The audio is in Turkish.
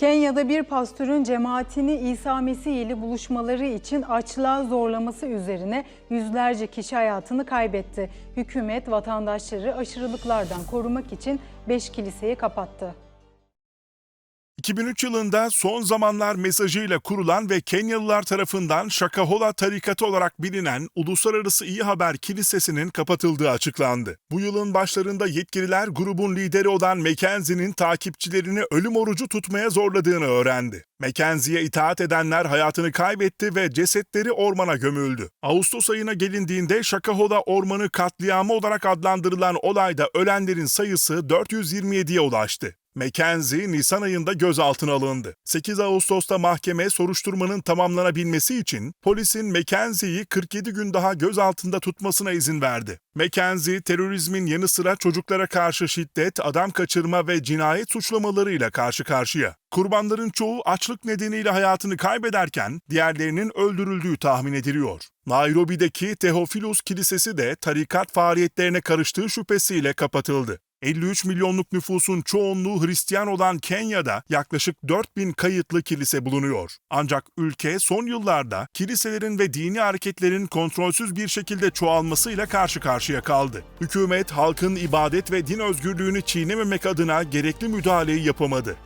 Kenya'da bir pastörün cemaatini İsa Mesih ile buluşmaları için açlığa zorlaması üzerine yüzlerce kişi hayatını kaybetti. Hükümet vatandaşları aşırılıklardan korumak için 5 kiliseyi kapattı. 2003 yılında son zamanlar mesajıyla kurulan ve Kenyalılar tarafından Şakahola tarikatı olarak bilinen Uluslararası İyi Haber Kilisesi'nin kapatıldığı açıklandı. Bu yılın başlarında yetkililer grubun lideri olan Mackenzie'nin takipçilerini ölüm orucu tutmaya zorladığını öğrendi. Mackenzie'ye itaat edenler hayatını kaybetti ve cesetleri ormana gömüldü. Ağustos ayına gelindiğinde Şakahola Ormanı katliamı olarak adlandırılan olayda ölenlerin sayısı 427'ye ulaştı. Mackenzie Nisan ayında gözaltına alındı. 8 Ağustos'ta mahkeme soruşturmanın tamamlanabilmesi için polisin Mackenzie'yi 47 gün daha gözaltında tutmasına izin verdi. Mackenzie terörizmin yanı sıra çocuklara karşı şiddet, adam kaçırma ve cinayet suçlamalarıyla karşı karşıya. Kurbanların çoğu açlık nedeniyle hayatını kaybederken diğerlerinin öldürüldüğü tahmin ediliyor. Nairobi'deki Teofilus Kilisesi de tarikat faaliyetlerine karıştığı şüphesiyle kapatıldı. 53 milyonluk nüfusun çoğunluğu Hristiyan olan Kenya'da yaklaşık 4000 kayıtlı kilise bulunuyor. Ancak ülke son yıllarda kiliselerin ve dini hareketlerin kontrolsüz bir şekilde çoğalmasıyla karşı karşıya kaldı. Hükümet halkın ibadet ve din özgürlüğünü çiğnememek adına gerekli müdahaleyi yapamadı.